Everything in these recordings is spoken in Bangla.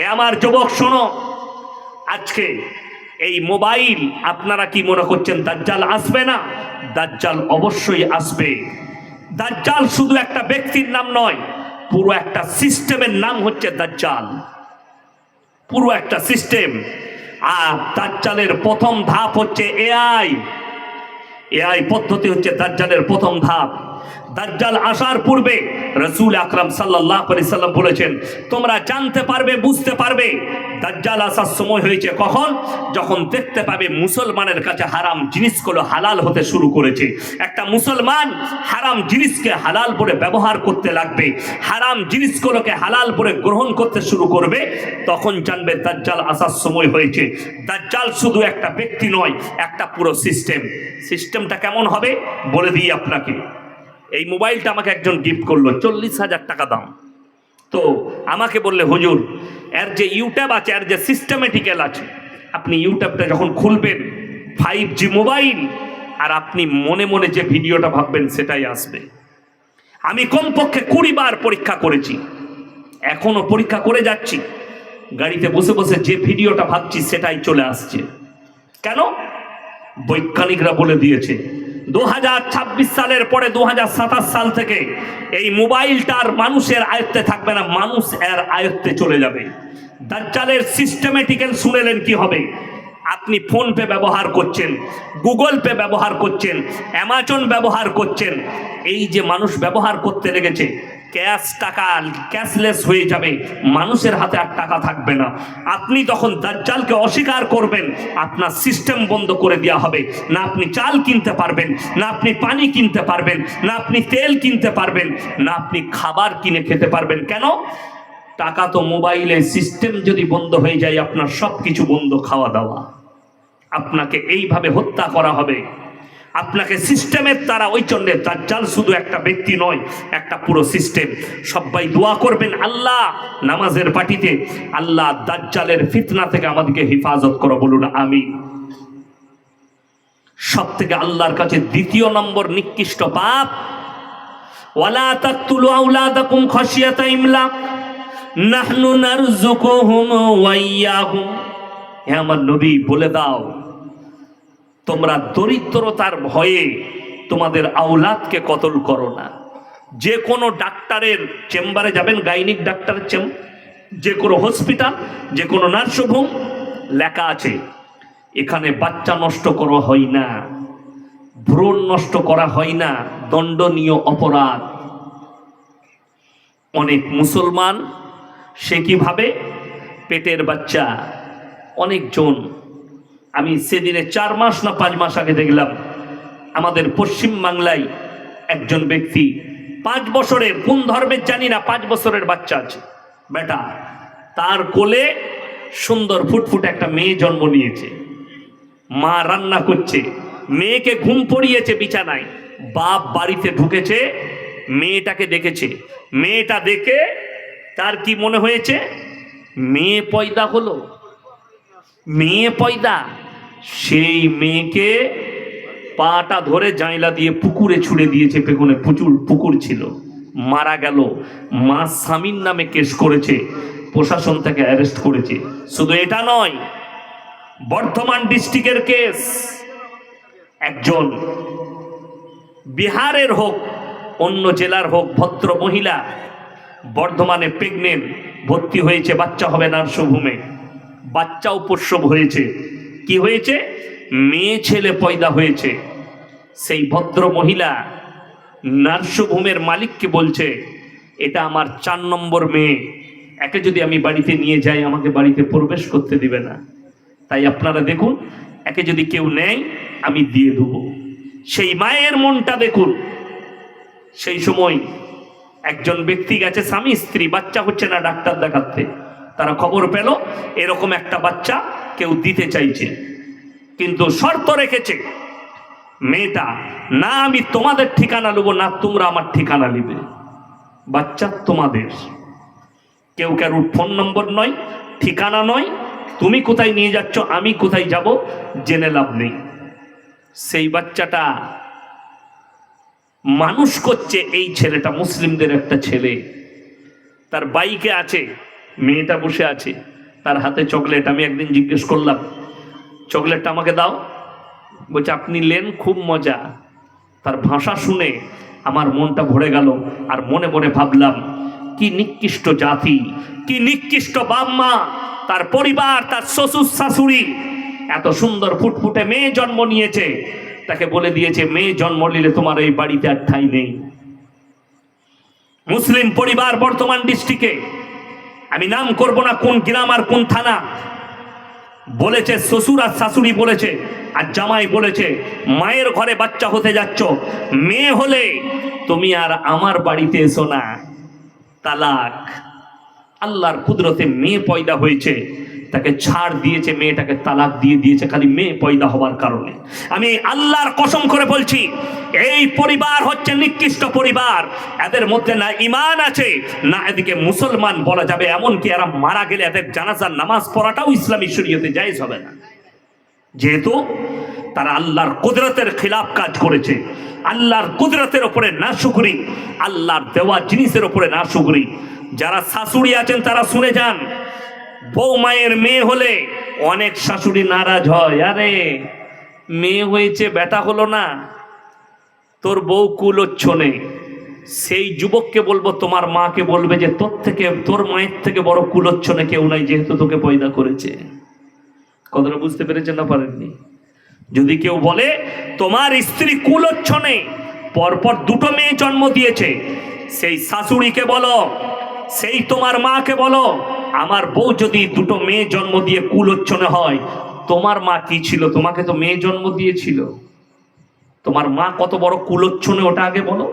এ আমার যুবক, শোনো। আজকে এই মোবাইল আপনারা কি মনে করছেন, দাজ্জাল আসবে না? দাজ্জাল অবশ্যই আসবে। দাজ্জাল শুধু একটা ব্যক্তির নাম নয়, পুরো একটা সিস্টেমের নাম হচ্ছে দাজ্জাল। পুরো একটা সিস্টেম। আর দাজ্জালের প্রথম ধাপ হচ্ছে এআই। এআই পদ্ধতি হচ্ছে দাজ্জালের প্রথম ধাপ। দাজ্জাল আসার পূর্বে রসুল আকরাম সাল্লাহ সাল্লাম বলেছেন, তোমরা জানতে পারবে, বুঝতে পারবে, দাজ্জাল আসার সময় হয়েছে কখন? যখন দেখতে পাবে মুসলমানের কাছে হারাম জিনিসগুলো হালাল হতে শুরু করেছে। একটা মুসলমান হারাম জিনিসকে হালাল বলে ব্যবহার করতে লাগবে, হারাম জিনিসগুলোকে হালাল বলে গ্রহণ করতে শুরু করবে, তখন জানবে দাজ্জাল আসার সময় হয়েছে। দাজ্জাল শুধু একটা ব্যক্তি নয়, একটা পুরো সিস্টেম সিস্টেমটা কেমন হবে? বলে দিই আপনাকে। এই মোবাইলটা আমাকে একজন গিফট করল, চল্লিশ হাজার টাকা দাম। তো আমাকে বললে, হুজুর, এর যে ইউটিউব আছে, এর যে সিস্টেমেটিক্যাল আছে, আপনি ইউটিউবটা যখন খুলবেন ফাইভ জি মোবাইল, আর আপনি মনে মনে যে ভিডিওটা ভাববেন, সেটাই আসবে। আমি কমপক্ষে কুড়ি বার পরীক্ষা করেছি। এখনও পরীক্ষা করে যাচ্ছি। গাড়িতে বসে বসে যে ভিডিওটা ভাবছি, সেটাই চলে আসছে। কেন? বৈজ্ঞানিকরা বলে দিয়েছে দু হাজার ছাব্বিশ সালের পরে দু হাজার সাতাশ সাল থেকে এই মোবাইলটার মানুষের আয়ত্তে থাকবে না, মানুষ এর আয়ত্তে চলে যাবে। দাজ্জালের সিস্টেমেটিক্যাল শুনেলেন কি হবে? আপনি ফোন পে ব্যবহার করছেন, গুগল পে ব্যবহার করছেন, অ্যামাজন ব্যবহার করছেন, এই যে মানুষ ব্যবহার করতে লেগেছে ক্যাশ টাকা ক্যাশলেস হয়ে যাবে। মানুষের হাতে আর টাকা থাকবে না। আপনি তখন দাজ্জালকে অস্বীকার করবেন, আপনার সিস্টেম বন্ধ করে দেওয়া হবে। না আপনি চাল কিনতে পারবেন, না আপনি পানি কিনতে পারবেন, না আপনি তেল কিনতে পারবেন, না আপনি খাবার কিনে খেতে পারবেন। কেন? টাকা তো মোবাইলে সিস্টেম যদি বন্ধ হয়ে যায়, আপনার সব কিছু বন্ধ খাওয়া দাওয়া। আপনাকে এইভাবে হত্যা করা হবে। আপনাকে সিস্টেমের দ্বারা ওই চন্ডের দাজ্জাল শুধু একটা ব্যক্তি নয়, একটা পুরো সিস্টেম। সবাই দোয়া করবেন আল্লাহ নামাজের পাটিতে। আল্লাহ দাজ্জালের ফিতনা থেকে আমাদেরকে হেফাজত করো বলুন আমি সব থেকে আল্লাহর কাছে দ্বিতীয় নম্বর নিকৃষ্ট পাপ, ওয়ালা হে আমার নবী, বলে দাও তোমরা দরিদ্রতার ভয়ে তোমাদের আওলাদকে কতল করো না। যে কোনো ডাক্তারের চেম্বারে যাবেন, গাইনিক ডাক্তারের চেম, যে কোনো হসপিটাল, যে কোনো নার্সিংহোম লেখা আছে, এখানে বাচ্চা নষ্ট করা হয় না, ভ্রূণ নষ্ট করা হয় না, দণ্ডনীয় অপরাধ। অনেক মুসলমান সে কীভাবে পেটের বাচ্চা, অনেকজন আমি সেদিনে চার মাস না পাঁচ মাস আগে দেখলাম আমাদের পশ্চিম বাংলায় একজন ব্যক্তি পাঁচ বছরের, কোন ধর্মের জানি না, পাঁচ বছরের বাচ্চা আছে। বেটা, তার কোলে সুন্দর ফুটফুট একটা মেয়ে জন্ম নিয়েছে। মা রান্না করছে, মেয়েকে ঘুম পড়িয়েছে বিছানায়। বাপ বাড়িতে ঢুকেছে, মেয়েটাকে দেখেছে। মেয়েটা দেখে তার কি মনে হয়েছে? মেয়ে পয়দা হলো। মেয়ে পয়দা। সেই মেয়েকে পাটা ধরে জাইলা দিয়ে পুকুরে ছুড়ে দিয়েছে পেছনে প্রচুর পুকুর ছিল। মারা গেল। মা স্বামীর নামে কেস করেছে। প্রশাসন তাকে অ্যারেস্ট করেছে। শুধু এটা নয়, বর্ধমান ডিস্ট্রিক্টের কেস। একজন বিহারের হোক, অন্য জেলার হোক, ভদ্র মহিলা বর্ধমানে প্রেগনেন্ট ভর্তি হয়েছে, বাচ্চা হবে নার্সভূমে বাচ্চাও প্রসব হয়েছে। কি হয়েছে? মেয়ে ছেলে পয়দা হয়েছে। সেই ভদ্র মহিলা নার্সভূমের মালিককে বলছে, এটা আমার চার নম্বর মেয়ে। একে যদি আমি বাড়িতে নিয়ে যাই, আমাকে বাড়িতে প্রবেশ করতে দিবে না। তাই আপনারা দেখুন, একে যদি কেউ নেয়, আমি দিয়ে দেবো। সেই মায়ের মনটা দেখুন। সেই সময় একজন ব্যক্তি গেছে, স্বামী, স্ত্রী, বাচ্চা হচ্ছে না, ডাক্তার দেখাতে। তারা খবর পেল, এরকম একটা বাচ্চা কেউ দিতে চাইছে, কিন্তু শর্ত রেখেছে, মেয়েটা, না আমি তোমাদের ঠিকানা নেব, না তোমরা আমার ঠিকানা নিবে। বাচ্চা তোমাদের। কেউ কারোর ফোন নম্বর নয়, ঠিকানা নয়, তুমি কোথায় নিয়ে যাচ্ছ, আমি কোথায় যাব, জেনে লাভ নেই। সেই বাচ্চাটা মানুষ করছে, এই ছেলেটা মুসলিমদের একটা ছেলে। তার বাইকে আছে, মেয়েটা বসে আছে। তার হাতে চকলেট আমি একদিন জিজ্ঞেস করলাম চকলেটটা আমাকে দাও? বলছে, আপনি লেন খুব মজা। তার ভাষা শুনে আমার মনটা ভরে গেল আর মনে মনে ভাবলাম, কি নিকৃষ্ট জাতি, কি নিকৃষ্ট বাপ মা, তার পরিবার, তার শ্বশুর শাশুড়ি। এত সুন্দর ফুটফুটে মেয়ে জন্ম নিয়েছে। তাকে বলে দিয়েছে, মেয়ে জন্ম নিলে তোমার এই বাড়িতে আর ঠাঁই নেই। মুসলিম পরিবার বর্তমান ডিস্ট্রিক্টে আমি নাম করব না কোন গ্রাম আর কোন থানা। বলেছে শ্বশুর আর শাশুড়ি বলেছে, আর জামাই বলেছে, মায়ের ঘরে বাচ্চা হতে যাচ্ছ, মেয়ে হলে তুমি আর আমার বাড়িতে এসো না। তালাক। আল্লাহর কুদরতে মেয়ে পয়দা হয়েছে। তাকে ছাড় দিয়েছে, মেয়েটাকে তালাক দিয়ে দিয়েছে, খালি মেয়ে পয়দা হওয়ার কারণে। আমি আল্লাহর কসম করে বলছি, এই পরিবার হচ্ছে নিকৃষ্ট পরিবার। এদের মধ্যে না ইমান আছে, না এদিকে মুসলমান বলা যাবে, এমনকি এরা মারা গেলে এদের জানাজার নামাজ পড়াটাও ইসলামী শরীয়তে জায়েজ হবে না। যেহেতু তারা আল্লাহর কুদরতের খিলাফ কাজ করেছে, আল্লাহর কুদরতের ওপরে না শুকরি, আল্লাহর দেওয়া জিনিসের ওপরে না শুকরি। যারা শাশুড়ি আছেন তারা শুনে যান বউ মায়ের মেয়ে হলে অনেক শাশুড়ি নারাজ হয়। আরে, মেয়ে হয়েছে, ব্যথা হলো না। তোর বউ কুল কুলোচ্ছনে। সেই যুবককে বলব, তোমার মাকে বলবে যে, তোর থেকে, তোর মায়ের থেকে বড় কুলোচ্ছনে কেউ নাই, যেহেতু তোকে পয়দা করেছে। কথাটা বুঝতে পেরেছেন না পারেননি? যদি কেউ বলে, তোমার স্ত্রী কুলোচ্ছনে, পরপর দুটো মেয়ে জন্ম দিয়েছে। সেই শাশুড়িকে বলো সেই তোমার মাকে বলো, আমার বউ যদি দুটো মেয়ে জন্ম দিয়ে কুলোচ্ছনে হয়, তোমার মা কি ছিল? তোমাকে তো মেয়ে জন্ম দিয়েছিল। তোমার মা কত বড় কুলোচ্ছনে ওটা আগে বলো।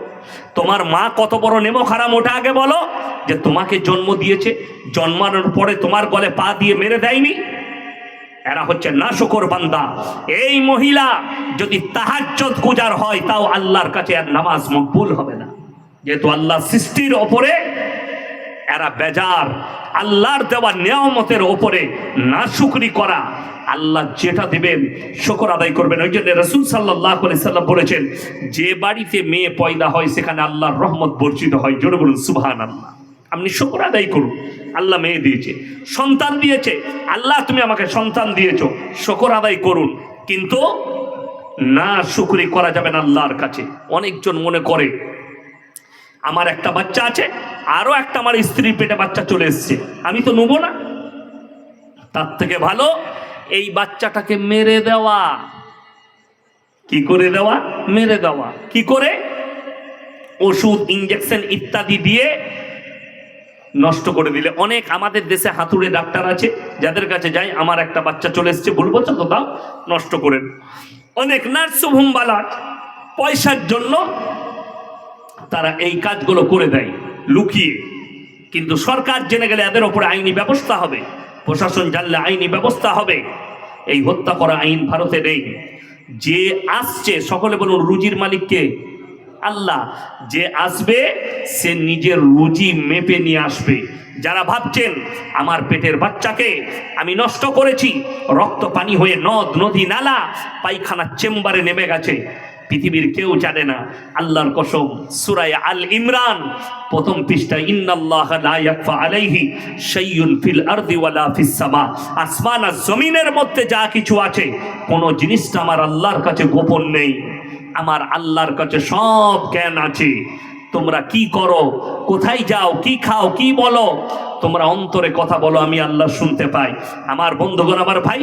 তোমার মা কত বড় নেমো খারাম ওটা আগে বলো, যে তোমাকে জন্ম দিয়েছে, জন্মানোর পরে তোমার গলে পা দিয়ে মেরে দেয়নি। এরা হচ্ছে নাশকর বান্দা। এই মহিলা যদি তাহাজ্জত গুজার হয়, তাও আল্লাহর কাছে আর নামাজ মকবুল হবে না। যেহেতু আল্লাহ সৃষ্টির ওপরে এরা বেজার। আল্লাহর দেওয়া নিয়ামতের ওপরে না শুকরি করা। আল্লাহ যেটা দিবেন, শুকর আদায় করবেন। ওই জন্য রসুল সাল্লাহ সাল্লাম বলেছেন, যে বাড়িতে মেয়ে পয়দা হয়, সেখানে আল্লাহর রহমত বর্জিত হয়। জোরে বলুন সুবহান আল্লাহ আপনি শুকর আদায় করুন। আল্লাহ মেয়ে দিয়েছে, সন্তান দিয়েছে। আল্লাহ, তুমি আমাকে সন্তান দিয়েছ, শুকর আদায় করুন। কিন্তু না শুকরি করা যাবে না আল্লাহর কাছে। অনেকজন মনে করে আমার একটা বাচ্চা আছে, আরও একটা আমার স্ত্রীর পেটে বাচ্চা চলে এসছে। আমি তো নেব না। তার থেকে ভালো, এই বাচ্চাটাকে মেরে দেওয়া। কি করে দেওয়া? মেরে দেওয়া। কি করে? ওষুধ ইঞ্জেকশন ইত্যাদি দিয়ে নষ্ট করে দিলে। অনেক আমাদের দেশে হাতুড়ে ডাক্তার আছে, যাদের কাছে যাই, আমার একটা বাচ্চা চলে এসছে বলব তো, দাও, নষ্ট করেন অনেক নার্সিংহোম বালা পয়সার জন্য তারা এই কাজগুলো করে দেয়, লুকিয়ে। কিন্তু সরকার জেনে গেলে এদের ওপরে আইনি ব্যবস্থা হবে। প্রশাসন জানলে আইনি ব্যবস্থা হবে। এই হত্যা করা আইন ভারতে নেই। যে আসছে, সকলে বলুন রুজির মালিককে আল্লাহ। যে আসবে, সে নিজের রুজি মেপে নিয়ে আসবে। যারা ভাবছেন, আমার পেটের বাচ্চাকে আমি নষ্ট করেছি, রক্ত পানি হয়ে নদ, নদী, নালা, পায়খানার চেম্বারে নেমে গেছে। পৃথিবীর কেউ জানে না। আল্লাহর কসম, সুরায় আল ইমরান, প্রথম পৃষ্ঠা ইন্নাল্লাহ লা ইয়াকফা আলাইহি শাইউন ফিল আরদি ওয়ালা ফিস সামা। আসমান আর জমিনের মধ্যে যা কিছু আছে, কোন জিনিসটা আমার আল্লাহর কাছে গোপন নেই। আমার আল্লাহর কাছে সব জ্ঞান আছে। তোমরা কি করো? কোথায় যাও? কি খাও? কি বলো? তোমরা অন্তরে কথা বলো, আমি আল্লাহ শুনতে পাই। আমার বন্ধুগণ, আমার ভাই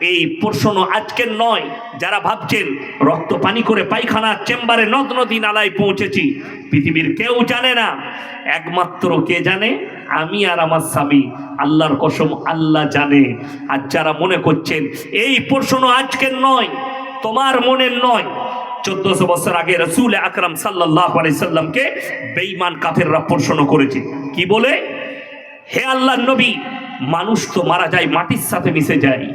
এই প্রশ্ন আজকের নয়। যারা ভাবছেন, রক্ত পানি করে পায়খানা চেম্বারে নদ নদী নালায় পৌঁছেছি, পৃথিবীর কেউ জানে না। একমাত্র কে জানে? আমি আর আমার স্বামী। আল্লাহর কসম আল্লাহ জানে। আর যারা মনে করছেন, এই প্রশ্ন আজকের নয়, তোমার মনের নয়। চোদ্দশো বছর আগে রসুল আকরাম সাল্লাহ সাল্লামকে বেঈমান কাফেররা প্রশ্ন করেছে। কি বলে? হে আল্লাহ নবী, মানুষ তো মারা যায়, মাটির সাথে মিশে যায়।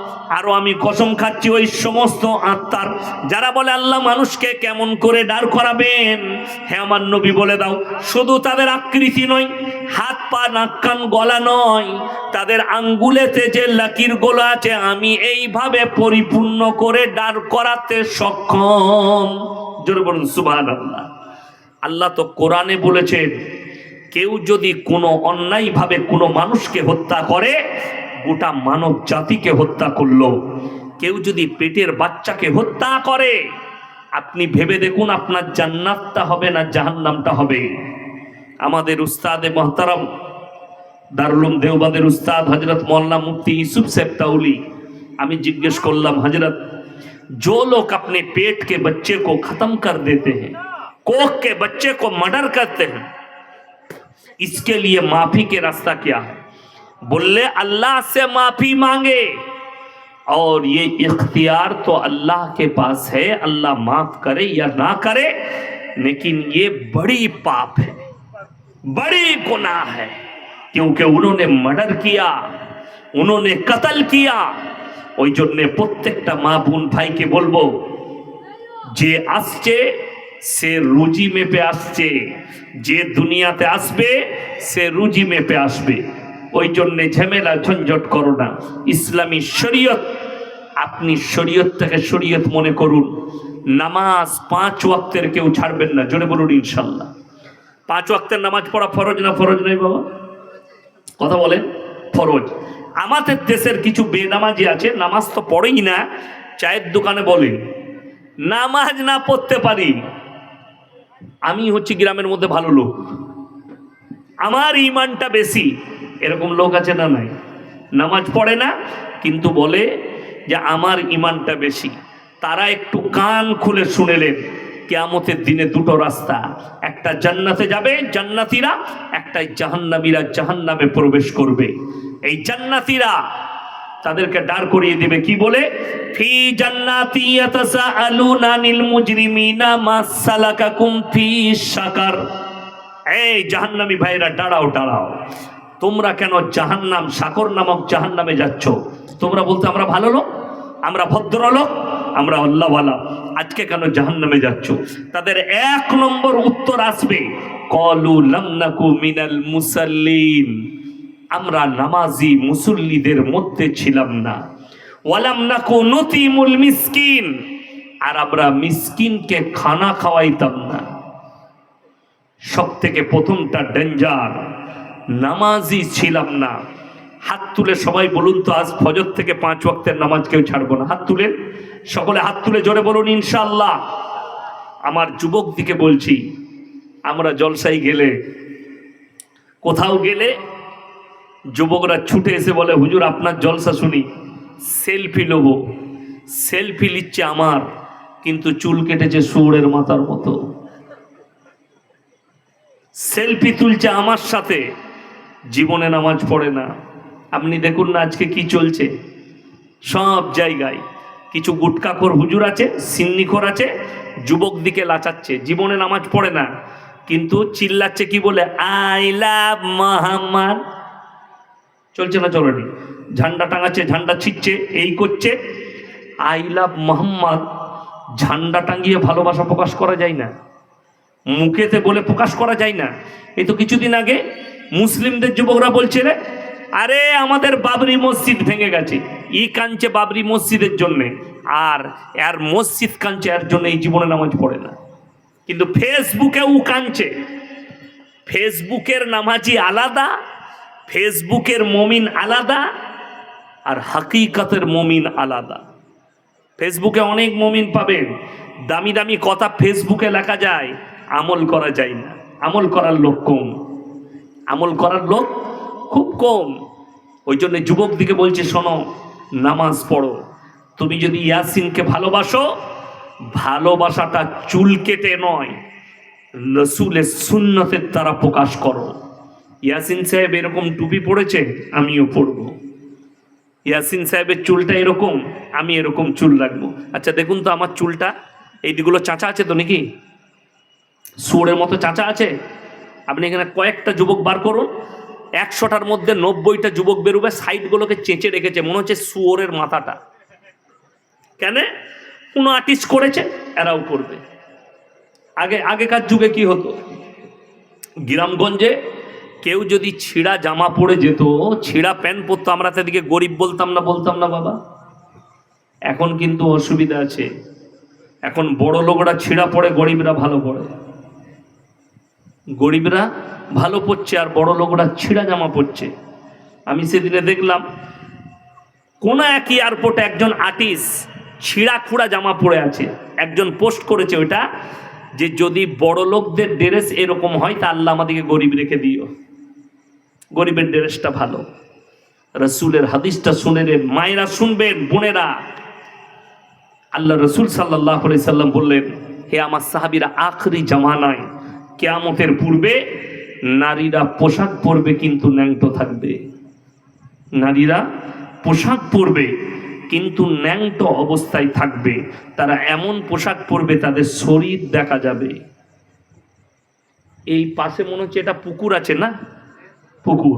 আরও আমি কসম খাচ্ছি ওই সমস্ত আত্মার। যারা বলে, আল্লাহ মানুষকে কেমন করে দাঁড় করাবেন? হ্যাঁ আমার নবী বলে দাও, শুধু তাদের আকৃতি নয়, হাত, পা, নাক, কান, গলা নয়, তাদের আঙ্গুলেতে যে লাকির গোলা আছে, আমি এইভাবে পরিপূর্ণ করে দাঁড় করাতে সক্ষম। জোরে বলুন সুবহান আল্লাহ আল্লাহ তো কোরআনে বলেছেন, কেউ যদি কোনো অন্যায়ভাবে কোনো মানুষকে হত্যা করে গোটা মানব জাতিকে হত্যা করলো কেউ যদি পেটের বাচ্চাকে হত্যা করে আপনি ভেবে দেখুন আপনার জান্নাতটা হবে না জাহান্নামটা হবে আমাদের উস্তাদে মহতারাম দারুলুম দেওবাদের উস্তাদ হজরত মোল্লা মুফতি ইসুফ সেপ্তাউলি আমি জিজ্ঞেস করলাম हजरत जो लोग अपने पेट के बच्चे को खत्म कर देते हैं कोख के बच्चे को मर्डर करते हैं इसके लिए माफी के रास्ता क्या है बोले अल्लाह से माफी मांगे और ये इख्तियार तो अल्लाह के पास है अल्लाह माफ करे या ना करे लेकिन ये बड़ी पाप है बड़ी गुनाह है क्योंकि उन्होंने मर्डर किया उन्होंने कत्ल किया ওই জন্যে প্রত্যেকটা মা বোন ভাইকে বলবো যে আসছে সে রুজি মেপে আসছে যে দুনিয়াতে আসবে সে রুজি মেপে আসবে ওই জন্যে ঝামেলা ঝঞ্ঝট করো না। ইসলামী শরীয়ত, আপনি শরীয়তটাকে শরীয়ত মনে করুন। নামাজ পাঁচ ওয়াক্তের কেউ ছাড়বেন না, জোরে বলুন ইনশাল্লাহ। পাঁচ ওয়াক্তের নামাজ পড়া ফরজ না ফরজ নেই বাবা? কথা বলেন, ফরজ। আমাদের দেশের কিছু বেনামাজি আছে, নামাজ তো পড়েই না, চায়ের দোকানে বলে, নামাজ না পড়তে পারি। আমি হচ্ছি গ্রামের মধ্যে ভালো লোক। আমার ইমানটা বেশি। এরকম লোক আছে না নাই? নামাজ পড়ে না, কিন্তু বলে যে আমার ইমানটা বেশি। তারা একটু কান খুলে শুনেলেন, কেয়ামতের দিনে দুটো রাস্তা। একটা জান্নাতে যাবে জান্নাতিরা একটা জাহান্নামীরা জাহান্নামে প্রবেশ করবে। এই জান্নাতিরা তাদেরকে দাঁড় করিয়ে দেবে, কি বলে? ফি জান্নাতি ইয়াতাসাআলুনা আনিল মুজরিমিনা মা ফি সাকার এই জাহান্নামী ভাইরা দাঁড়াও দাঁড়াও। তোমরা কেন জাহান্নাম সাকর নামক জাহান্নামে যাচ্ছ? তোমরা বলতে, আমরা ভালো লোক, আমরা ভদ্রলোক আমরা আল্লাহওয়ালা। আজকে কেন জাহান্নামে যাচ্ছ? তাদের এক নম্বর উত্তর আসবে, কলু লামনাকু মিনাল মুসাল্লিন। আমরা নামাজি মুসল্লিদের মধ্যে ছিলাম না। ওয়ালাম নাকু মিসকিন। আর আমরা মিসকিনকে খানা খাওয়াইতাম না। সব থেকে প্রথমটা ডেঞ্জার। নামাজি ছিলাম না। হাত তুলে সবাই বলুন তো, আজ ফজর থেকে পাঁচ ওয়াক্তের নামাজ কেউ ছাড়বো না। হাত তুলে, সকলে হাত তুলে জোরে বলুন ইনশাল্লাহ আমার যুবক দিকে বলছি, আমরা জলসাই গেলে, কোথাও গেলে যুবকরা ছুটে এসে বলে, হুজুর, আপনার জলসা শুনি, সেলফি নেব। সেলফি নিচ্ছে আমার, কিন্তু চুল কেটেছে সুরের মাথার মতো। সেলফি তুলছে আমার সাথে। জীবনে নামাজ পড়ে না। আপনি দেখুন না আজকে কি চলছে। সব জায়গায় কিছু গুটকাখোর হুজুর আছে, সিন্নিখোর আছে, যুবক দিকে লাচাচ্ছে, জীবনে নামাজ পড়ে না। কিন্তু চিল্লাচ্ছে কি বলে, আই লাভ মোহাম্মদ। চলছে না চলেনি? ঝান্ডা টাঙাচ্ছে, ঝান্ডা ছিটছে, এই করছে। I love Mohammad. ঝান্ডা টাঙিয়ে ভালোবাসা প্রকাশ করা যায় না। মুখেতে বলে প্রকাশ করা যায় না। এই তো কিছুদিন আগে মুসলিমদের যুবকরা বলছে রে, আরে আমাদের বাবরি মসজিদ ভেঙে গেছে। ই কাঁদছে বাবরি মসজিদের জন্যে। আর আর মসজিদ কাঁদছে এর জন্য এই জীবনে নামাজ পড়ে না। কিন্তু ফেসবুকে ও কাঁদছে। ফেসবুকের নামাজি আলাদা, ফেসবুকের মমিন আলাদা, আর হাকিকাতের মমিন আলাদা। ফেসবুকে অনেক মমিন পাবেন। দামি দামি কথা ফেসবুকে লেখা যায়, আমল করা যায় না। আমল করার লোক কম। আমল করার লোক খুব কম। ওই জন্য যুবক দিকে বলছে, শোনো, নামাজ পড়ো। তুমি যদি ইয়াসিনকে ভালোবাসো, ভালোবাসাটা চুল কেটে নয়, রসুলের সুন্নতের দ্বারা প্রকাশ করো। ইয়াসিন সাহেব এরকম টুপি পড়েছে, আমিও পড়ব। ইয়াসিন সাহেবের চুলটা এরকম, আমি এরকম চুল রাখব। আচ্ছা দেখুন তো আমার চুলটা। এই দিকগুলো চাঁচা আছে তো নাকি? সুরের মতো চাঁচা আছে? আপনি এখানে কয়েকটা যুবক বার করুন। একশোটার মধ্যে নব্বইটা যুবক বেরোবে, সাইডগুলোকে চেঁচে রেখেছে, মনে হচ্ছে শুয়োরের মাথাটা। কেন? কোনো আর্টিস্ট করেছে, এরাও করবে। আগে, আগেকার যুগে কি হতো? গ্রামগঞ্জে কেউ যদি ছিঁড়া জামা পরে যেত, ছিঁড়া প্যান্ট পরতো, আমরা তাদেরকে গরিব বলতাম না বলতাম না বাবা। এখন কিন্তু অসুবিধা আছে। এখন বড় লোকরা ছিঁড়া পড়ে গরিবরা ভালো পড়ে গরিবরা ভালো পড়ছে আর বড় লোকরা ছিঁড়া জামা পড়ছে। আমি সেদিনে দেখলাম, কোন এক এয়ারপোর্টে একজন আর্টিস্ট ছিঁড়া খুঁড়া জামা পরে আছে। একজন পোস্ট করেছে ওইটা, যে যদি বড় লোকদের ড্রেস এরকম হয়, তা আল্লাহ আমাদেরকে গরিব রেখে দিও। গরিবের ড্রেসটা ভালো। রসুলের হাদিসটা শুনে নেন, মায়েরা শুনবেন, বোনেরা। আল্লাহ রসুল সাল্লাহ সাল্লাম বললেন, হে আমার সাহাবিরা, আখরি জামানায় কেয়ামতের পূর্বে নারীরা পোশাক পরবে কিন্তু ন্যাংটো থাকবে। নারীরা পোশাক পরবে কিন্তু ন্যাংটো অবস্থায় থাকবে। তারা এমন পোশাক পরবে তাদের শরীর দেখা যাবে। এই পাশে মনে হচ্ছে এটা পুকুর আছে না? পুকুর।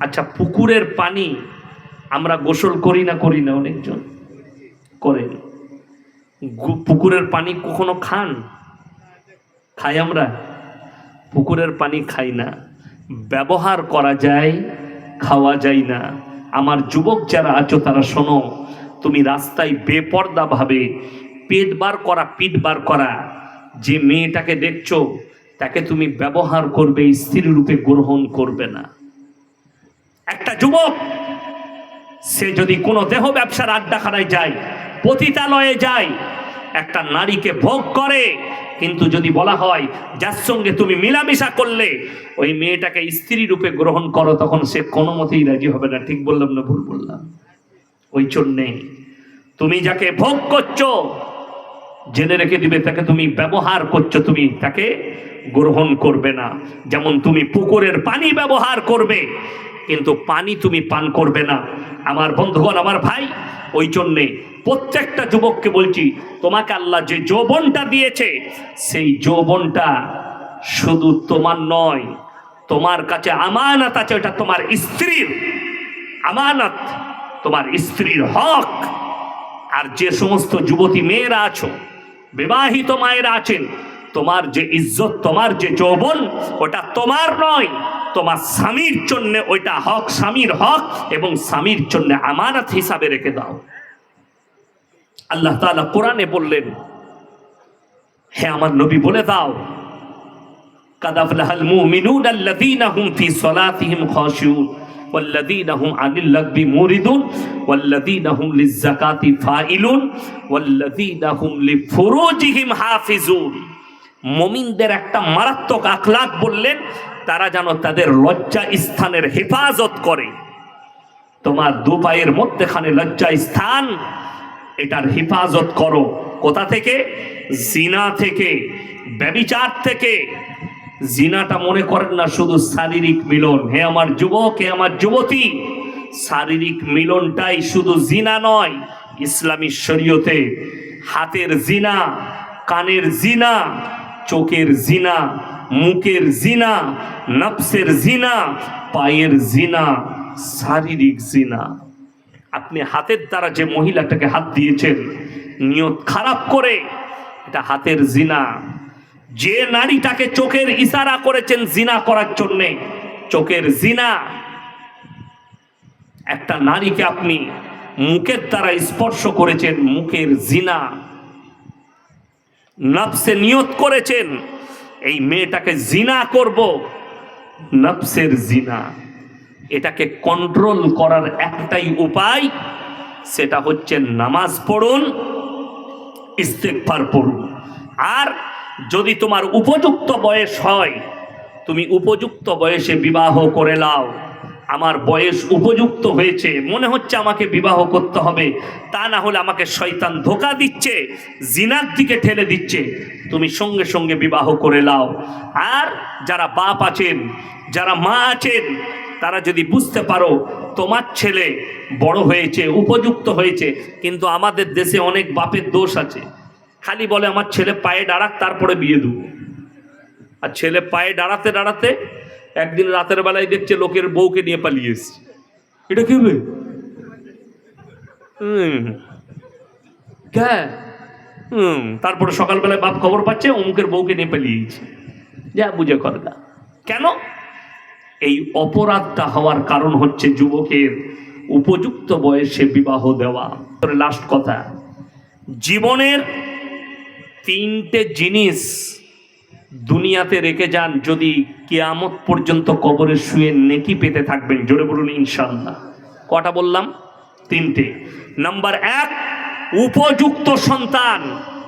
আচ্ছা পুকুরের পানি আমরা গোসল করি না করি না? অনেকজন করেন। পুকুরের পানি কখনো খান? খাই আমরা? পুকুরের পানি খাই না। ব্যবহার করা যায়, খাওয়া যায় না। আমার যুবক যারা আছো, তারা শোনো, তুমি রাস্তায় বেপর্দা ভাবে পেট বার করা পিট বার করা, যে মেয়েটাকে দেখছ, তাকে তুমি ব্যবহার করবে, স্ত্রী রূপে গ্রহণ করবে না। একটা যুবক, সে যদি কোনো দেহ ব্যবসার আড্ডাখানায় যায়, পতিতালয়ে যায় একটা নারীকে ভোগ করে। কিন্তু যদি বলা হয়, যার সঙ্গে তুমি মিলামিশা করলে, ওই মেয়েটাকে স্ত্রী রূপে গ্রহণ করো, তখন সে কোনো মতেই রাজি হবে না। ঠিক বললাম না, ভুল বললাম? ওই জন্যে তুমি যাকে ভোগ করছ, জেনে রেখে দিবে, তাকে তুমি ব্যবহার করছ, তুমি তাকে গ্রহণ করবে না। যেমন তুমি পুকুরের পানি ব্যবহার করবে, কিন্তু পানি তুমি পান করবে না। আমার বন্ধুগণ, আমার ভাই, ওই জন্যে প্রত্যেকটা যুবককে বলছি, তোমাকে আল্লাহ যে যৌবনটা দিয়েছে, সেই যৌবনটা শুধু তোমার নয়, তোমার কাছে আমানত আছে, ওটা তোমার স্ত্রীর। আমানত তোমার স্ত্রীর হক। আর যে সমস্ত যুবতী মেয়েরা আছো, বিবাহিত মায়েরা আছেন, তোমার যে ইজ্জত, তোমার যে যৌবন, ওটা তোমার নয়, তোমার স্বামীর জন্য ওইটা হক, স্বামীর হক এবং স্বামীর জন্য আমানত হিসাবে রেখে দাও। আল্লাহ তাআলা কোরআনে বললেন হে আমার নবী বলে দাও قد أفلح المؤمنون الذين هم في صلاتهم خاشعون والذين هم عن اللغو موردون والذين هم للزكاة فاعلون والذين هم لفروجهم حافظون মমিনদের একটা মারাত্মক আখলাক বললেন তারা যেন তাদের লজ্জা স্থানের হেফাজত করে তোমার দু পায়ের মধ্যেখানে লজ্জা স্থান এটার হেফাজত করো। কোথা থেকে? জিনা থেকে, ব্যবিচার থেকে। জিনাটা মনে করেন না শুধু শারীরিক মিলন। হে আমার যুবক, হে আমার যুবতী, শারীরিক মিলনটাই শুধু জিনা নয়, ইসলামী শরীয়তে। হাতের জিনা, কানের জিনা, চোখের জিনা, মুখের জিনা, নফসের জিনা, পায়ের জিনা, শারীরিক জিনা। আপনি হাতের দ্বারা যে মহিলাটাকে হাত দিয়েছেন, নিয়ত খারাপ করে, এটা হাতের জিনা। যে নারীটাকে চোখের ইশারা করেছেন জিনা করার জন্যে, চোখের জিনা। একটা নারীকে আপনি মুখের দ্বারা স্পর্শ করেছেন, মুখের জিনা। নফসে নিয়ত করেছেন, এই মেয়েটাকে জিনা করব, নফসের জিনা। এটাকে কন্ট্রোল করার একটাই উপায়, সেটা হচ্ছে নামাজ পড়ুন ইস্তেকফার পড়ুন। আর যদি তোমার উপযুক্ত বয়স হয়, তুমি উপযুক্ত বয়সে বিবাহ করে নাও। আমার বয়স উপযুক্ত হয়েছে, মনে হচ্ছে আমাকে বিবাহ করতে হবে, তা না হলে আমাকে শয়তান ধোকা দিচ্ছে, জিনার দিকে ঠেলে দিচ্ছে। তুমি সঙ্গে সঙ্গে বিবাহ করে নাও। আর যারা বাপ আছেন, যারা মা আছেন, তারা যদি বুঝতে পারো, তোমার ছেলে বড় হয়েছে, উপযুক্ত হয়েছে, কিন্তু আমাদের দেশে অনেক বাপের দোষ আছে। খালি বলে, আমার ছেলে পায়ে দাঁড়াক, তারপরে বিয়ে দেবো। আর ছেলে পায়ে দাঁড়াতে দাঁড়াতে একদিন রাতের বেলায় দেখছে লোকের বউকে নিয়ে পালিয়ে এসছে। এটা কি হবে? হুম। হ্যাঁ হুম। তারপরে সকালবেলায় বাপ খবর পাচ্ছে অমুকের বউকে নিয়ে পালিয়েছে। যা বুঝে করগা কেন? এই অপরাধটা হওয়ার কারণ হচ্ছে যুবকের উপযুক্ত বয়সে বিবাহ দেওয়া। লাস্ট কথা জীবনের তিনটে জিনিস দুনিয়াতে রেখে যান, যদি কেয়ামত পর্যন্ত কবরে শুয়ে নেকি পেতে থাকবেন। জোরে বলুন ইনশাল্লাহ কটা বললাম? তিনটে। নাম্বার এক, উপযুক্ত সন্তান।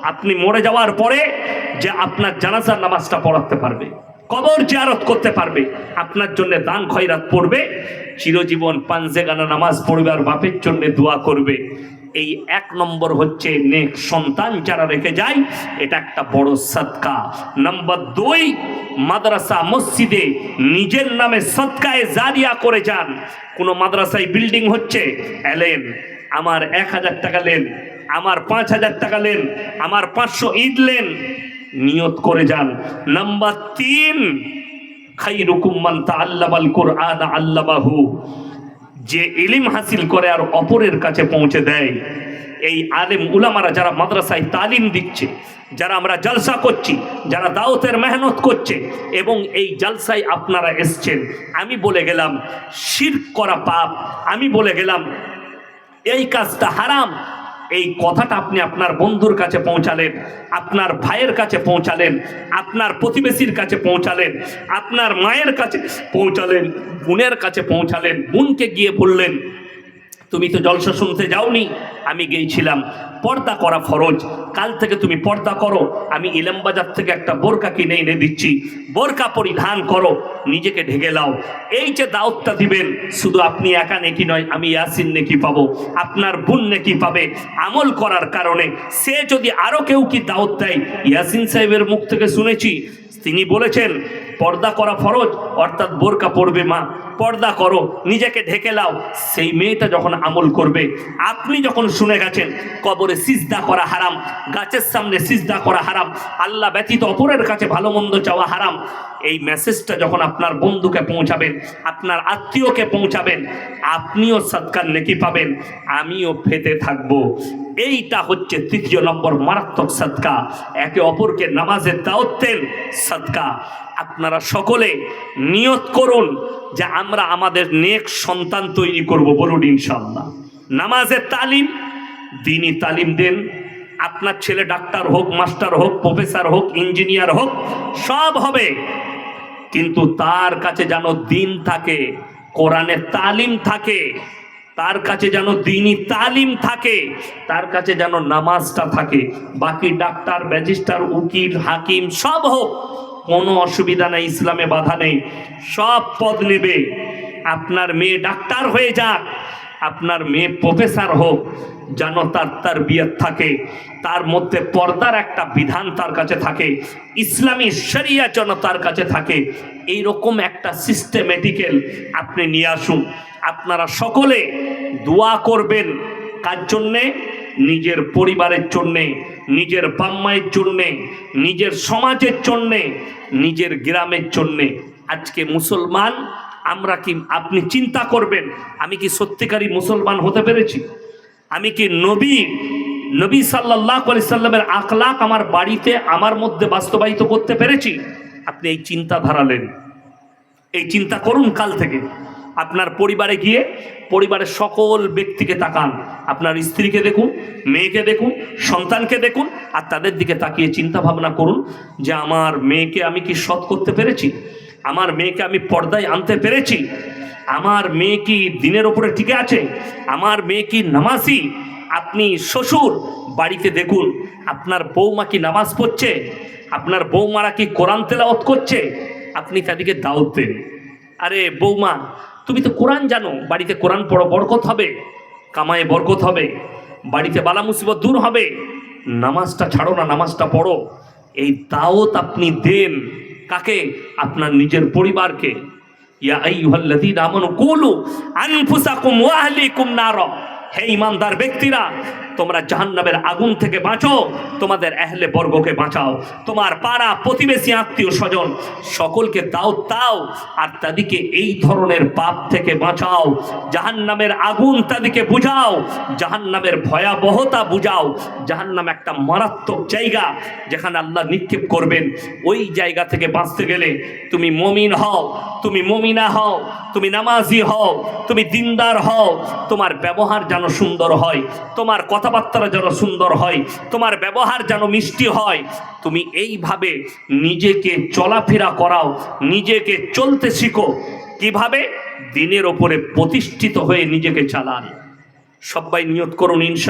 আপনি মরে যাওয়ার পরে যে আপনার জানাজার নামাজটা পড়াতে পারবে, কবর জিয়ারত করতে পারবে, আপনার জন্য দান খয়রাত পড়বে, চিরজীবন পাঞ্জে গানা নামাজ পড়বে আর বাপের জন্য দোয়া করবে। এই এক নম্বর হচ্ছে নেক সন্তান যারা রেখে যায়, এটা একটা বড় সৎকা নাম্বার দুই, মাদ্রাসা মসজিদে নিজের নামে সৎকায় জারিয়া করে যান। কোনো মাদ্রাসায় বিল্ডিং হচ্ছে, এলেন, আমার এক হাজার টাকা লেন আমার পাঁচ হাজার টাকা লেন আমার পাঁচশো ঈদ লেন নিয়ত করে যান। নাম্বার তিন খাই খাইরুকুম মান তাআল্লামাল কুরআন আল্লামাহু। যে ইলিম হাসিল করে আর অপরের কাছে পৌঁছে দেয়। এই আলেম উলামারা যারা মাদ্রাসায় তালিম দিচ্ছে, যারা আমরা জলসা করছি, যারা দাওতের মেহনত করছে এবং এই জলসায় আপনারা এসছেন, আমি বলে গেলাম শির করা পাপ। আমি বলে গেলাম, এই কাজটা হারাম। এই কথাটা আপনি আপনার বন্ধুর কাছে পৌঁছালেন, আপনার ভাইয়ের কাছে পৌঁছালেন, আপনার প্রতিবেশীর কাছে পৌঁছালেন, আপনার মায়ের কাছে পৌঁছালেন, বোনের কাছে পৌঁছালেন, বোনকে গিয়ে বললেন তুমি তো জলসা শুনতে যাওনি, আমি গিয়েছিলাম, পর্দা করা ফরজ। কাল থেকে তুমি পর্দা করো, আমি ইলাম বাজার থেকে একটা বোরকা কিনে এনে দিচ্ছি। বোরকা পরিধান করো, নিজেকে ঢেকে লাও এই যে দাওয়াতটা দিবেন, শুধু আপনি একা নেকি নয়, আমি ইয়াসিন নেকি পাবো, আপনার বোন নেকি পাবে। আমল করার কারণে সে যদি আরও কেউ কি দাওয়াত দেয়, ইয়াসিন সাহেবের মুখ থেকে শুনেছি তিনি বলেছেন, পর্দা করা ফরজ, অর্থাৎ বোরকা পড়বে মা, পর্দা করো, নিজেকে ঢেকে লাও। সেই মেয়েটা যখন আমল করবে, আপনি যখন শুনে গেছেন, কবরে সিজদা করা হারাম, গাছের সামনে সিজদা করা হারাম, আল্লাহ ব্যতীত অপরের কাছে ভালো মন্দ চাওয়া হারাম, এই মেসেজটা যখন আপনার বন্ধুকে পৌঁছাবেন, আপনার আত্মীয়কে পৌঁছাবেন, আপনিও সৎকার নেকি পাবেন, আমিও ফেতে থাকব। এইটা হচ্ছে তৃতীয় নম্বর মারাত্মক সৎকা। একে অপরকে নামাজের দাওয়াত দেন সৎকা আপনারা সকলে নিয়ত করুন যে আমরা আমাদের নেক সন্তান তৈরি করব বলুন ইনশাল্লাহ নামাজের তালিম, দিনই তালিম দেন। আপনার ছেলে ডাক্তার হোক, মাস্টার হোক, প্রফেসর হোক, ইঞ্জিনিয়ার হোক, সব হবে। কিন্তু তার কাছে যেন দিন থাকে, কোরআনের তালিম থাকে তার কাছে যেন দিনই তালিম থাকে, তার কাছে যেন নামাজটা থাকে। বাকি ডাক্তার ম্যাজিস্টার উকিল, হাকিম সব হোক, কোনো অসুবিধা নেই, ইসলামে বাধা নেই, সব পদ নেবে। আপনার মেয়ে ডাক্তার হয়ে যাক, আপনার মেয়ে প্রফেসর হোক, যেন তার তার বিয়ে থাকে। তার মধ্যে পর্দার একটা বিধান তার কাছে থাকে, ইসলামী শরিয়া যেন তার কাছে থাকে। এই রকম একটা সিস্টেমেটিক্যাল আপনি নিয়ে আসুন। আপনারা সকলে দোয়া করবেন। কার জন্যে? নিজের পরিবারের জন্যে, নিজের বাম্মায়ের জন্যে, নিজের সমাজের জন্যে, নিজের গ্রামের জন্যে। আজকে মুসলমান, আমরা কি আপনি চিন্তা করবেন, আমি কি সত্যিকারই মুসলমান হতে পেরেছি? আমি কি নবী নবী সাল্লাহ আলি সাল্লামের আখলাক আমার বাড়িতে, আমার মধ্যে বাস্তবায়িত করতে পেরেছি? আপনি এই চিন্তা ধারালেন এই চিন্তা করুন কাল থেকে। আপনার পরিবারে গিয়ে পরিবারের সকল ব্যক্তিকে তাকান। আপনার স্ত্রীকে দেখুন, মেয়েকে দেখুন, সন্তানকে দেখুন, আর তাদের দিকে তাকিয়ে চিন্তা ভাবনা করুন যে আমার মেয়েকে আমি কি সৎ করতে পেরেছি? আমার মেয়েকে আমি পর্দায় আনতে পেরেছি? আমার মেয়ে কি দিনের ওপরে টিকে আছে? আমার মেয়ে কি নামাজি? আপনি শ্বশুর, বাড়িতে দেখুন, আপনার বৌমা কি নামাজ পড়ছে? আপনার বৌমারা কি কোরআন তেলাওয়াত করছে? আপনি তাদেরকে দাওয়াত দেন। আরে বৌমা তুমি তো কোরআন জানো, বাড়িতে কোরআন পড়ো, বরকত হবে, কামায় বরকত হবে, বাড়িতে বালা মুসিবত দূর হবে, নামাজটা ছাড়ো না, নামাজটা পড়ো। এই দাওত আপনি দেন কাকে? আপনার নিজের পরিবারকে। ইয়া হে ইমানদার ব্যক্তিরা তোমরা জাহান্নামের আগুন থেকে বাঁচো, তোমাদের এহলে বর্গকে বাঁচাও। তোমার পাড়া প্রতিবেশী আত্মীয় স্বজন সকলকে দাও তাও আর তাদেরকে এই ধরনের পাপ থেকে বাঁচাও। জাহান্নামের আগুন তাদেরকে বুঝাও, জাহান্নামের ভয়াবহতা বুঝাও। জাহান্নাম একটা মারাত্মক জায়গা যেখানে আল্লাহ নিক্ষেপ করবেন। ওই জায়গা থেকে বাঁচতে গেলে তুমি মমিন হও, তুমি মমিনা হও, তুমি নামাজি হও, তুমি দিনদার হও। তোমার ব্যবহার যেন সুন্দর হয়, তোমার কথাবার্তা যেন সুন্দর হয়, তোমার ব্যবহার যেন মিষ্টি হয়, তুমি এইভাবে নিজেকে চলাফেরা করাও, নিজেকে চলতে শিখো। কীভাবে? দিনের ওপরে প্রতিষ্ঠিত হয়ে নিজেকে চালান। সবাই নিয়ত করুন, ইনশা